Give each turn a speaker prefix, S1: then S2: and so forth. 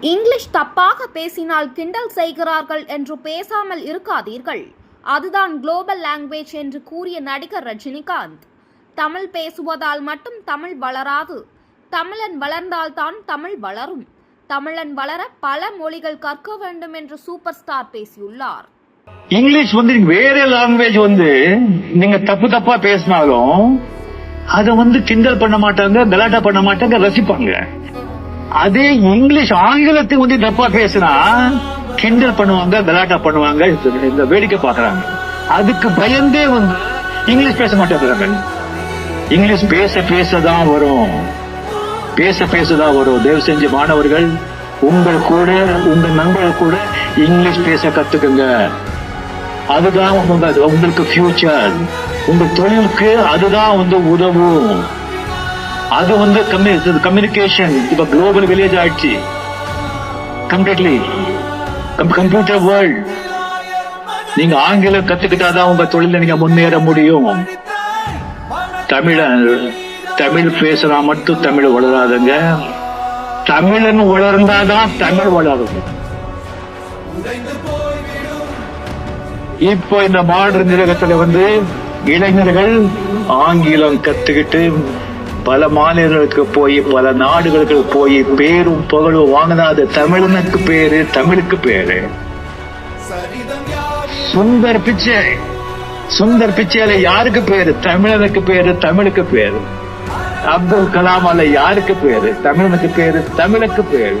S1: English தப்பாக பேசினால் கிண்டல் செய்கிறார்கள் என்று பேசாமல் இருக்காதீர்கள். அதுதான் குளோபல் லாங்குவேஜ் என்று கூறிய நடிகர் ரஜினிகாந்த். தமிழ் பேசுவதால் மட்டும் தமிழ் வளராது. தமிழன் வளர்ந்தால்தான் தமிழ் வளரும். தமிழன் வளர பல மொழிகள் கற்க வேண்டும் என்று சூப்பர் ஸ்டார் பேசியுள்ளார்.
S2: இங்கிலீஷ் வந்து வேற லாங்குவேஜ் வந்து நீங்க தப்பு தப்பா பேசினாலும் அதை வந்து கிண்டல் பண்ண மாட்டாங்க கலாட்டா பண்ண மாட்டாங்க ரசிப்பாங்க. அதே இங்கிலீஷ் ஆங்கிலத்தை வந்து தப்பா பேசினா கிண்டல் பண்ணுவாங்க கலாட்டா பண்ணுவாங்க இந்த- இந்த வேடிக்கை பாக்குறாங்க அதுக்கு பயந்தே வந்து இங்கிலீஷ் பேச மாட்டேங்கிறாங்க. இங்கிலீஷ் பேச பேசதான் வரும். பேச பேசதான் வரும். தயவு செஞ்சு மாணவர்கள் உங்கள் கூட உங்க நண்பர்கள் கூட இங்கிலீஷ் பேச கத்துக்குங்க. அதுதான் உங்க உங்களுக்கு ஃபியூச்சர் உங்க தொழிலுக்கு அதுதான் வந்து உதவும். அது வந்து கம்யூனிகேஷன் இப்ப குளோபல் வில்லேஜ் ஆயிடுச்சு. கம்ப்ளீட்லி கம்ப்யூட்டர் வேர்ல்ட் நீங்க ஆங்கிலம் கத்துக்கிட்டாதான் உங்க தொழில நீங்க முன்னேற முடியும். தமிழ தமிழ் பேசுறா மட்டும் தமிழ் வளராதுங்க. தமிழன் வளர்ந்தாதான் தமிழ் வளரும். இப்போ இந்த மாடர்ன் நிலகத்துல வந்து இளைஞர்கள் ஆங்கிலம் கத்துக்கிட்டு பல மாநிலங்களுக்கு போய் பல நாடுகளுக்கு போய் பேரும் புகழும் வாங்கினா அது தமிழனுக்கு பேரு தமிழுக்கு பேரு. சுந்தர் பிச்சை. சுந்தர் பிச்சையில யாருக்கு பேரு? தமிழனுக்கு பேரு தமிழுக்கு பேரு. அப்துல் கலாம் அல்ல யாருக்கு பேரு? தமிழனுக்கு பேரு தமிழுக்கு பேரு.